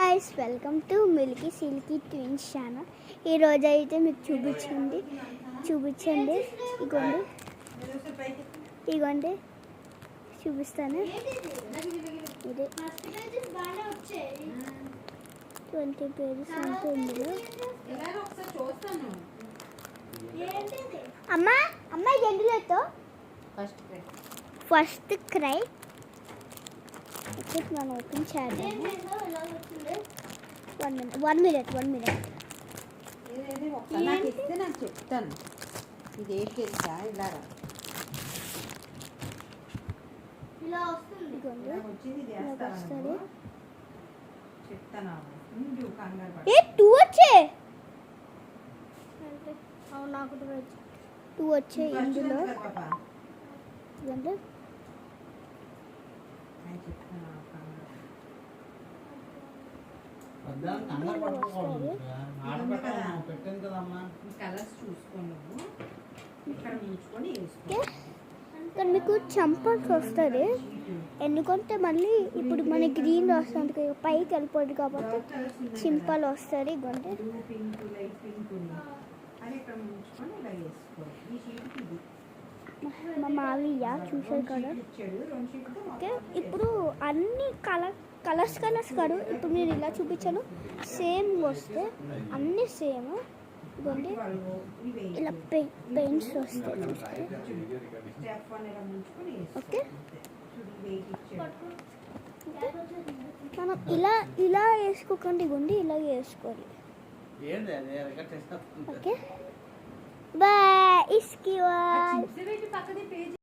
Guys welcome to Milky Silky Twins channel ఈరోజు అయితే మీకు చూపించండి. చూపించండి. ఇగోండి. ఇగోండి. చూపిస్తాను. ఇది. ట్వంటీ పేజెస్ అంతా ఇందులో. అమ్మా అమ్మ ఎందులో ఫస్ట్ క్రై ఇప్పుడు మనం ఓపెన్ చేద్దాము one minute one minute one minute నాకు ఇస్తే నాకు చెప్తాను ఇది ఏంటి తెలుసా ఇలా ఇలా వస్తుంది. పడకు. ఏ టూ వచ్చే టూ వచ్చే ఇందులో వచ్చింది కలర్స్ చూసుకో నువ్వు. ఇక్కడ ముంచుకొని వేసుకో. ఇక్కడ మీకు చంపల్స్ వస్తుంది ఎందుకంటే మళ్ళీ ఇప్పుడు మన గ్రీన్ వస్తుంది. కదా, పైకి వెళ్ళిపోద్ది కాబట్టి సింపల్ వస్తుంది ఇదిగోండి. మా మావయ్య చూసారు కదా. ఓకే ఇప్పుడు అన్ని కలర్ కలర్స్ కలర్స్ కాదు ఇప్పుడు నేను ఇలా చూపించాను. సేమ్ వస్తే అన్ని సేమ్ ఇదిగోండి. ఇలా పె పెయింట్స్ వస్తాయి ఓకే. మనం ఇలా ఇలా వేసుకోకండి ఇవ్వండి ఇలా వేసుకోవాలి. ఓకే. బాయ్ इसकी बात